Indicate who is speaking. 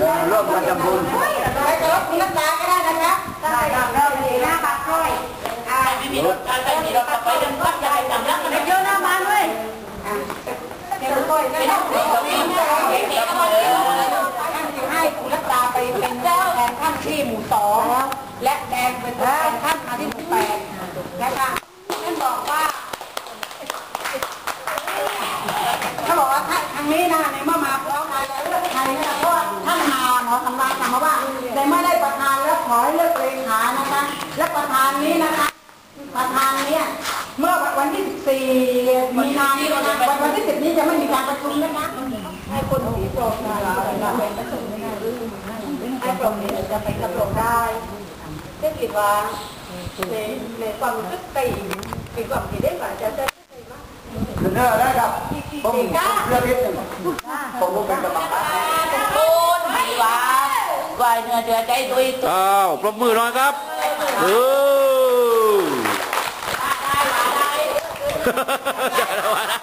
Speaker 1: ร่วมกันทำบุญไปกรับคุณนักตาก็ได้นะครับไดำครับเราหน้าปากค่อย
Speaker 2: ไม่มีรถไปมีรถไปเดินปักใหญ่ต่ำลักกัเยอะ
Speaker 1: หน้าบ้านเลยเดี๋ยวก้อยไม่องเดี๋ยไม่ต้องเดี๋ยวให้คุณนักตาไปเป็นเจ้าแทนท่านที่หมู่สองและแดงเป็นแทนท่านที่หมู่แปดนะคะ มาหมอสำราญถามมาว่าในเมื่อได้ประธานแล้วขอให้เลือกเลขานะคะ และประธานนี้นะคะ ประธานเนี่ยเมื่อวันที่14มีนาคมวันวันที่10นี้จะไม่มีการประชุมนะคะให้คนสีโปรดมาเราเป็นประชุมไม่ได้ให้โปรดนี้จะไปกระโดดได้เช่นกี่ว่าในในความรู้สึกตีมีความคิดได้ว่าจะจะคือเนื้อได้ครับผมเรื่องนิดหนึ่งผมเป็นกรรมการตู
Speaker 2: นมีว่า วายเนื้อเดือใจดุยตัวอ้าวปรบมือหน่อยครับเออได้ได้ได้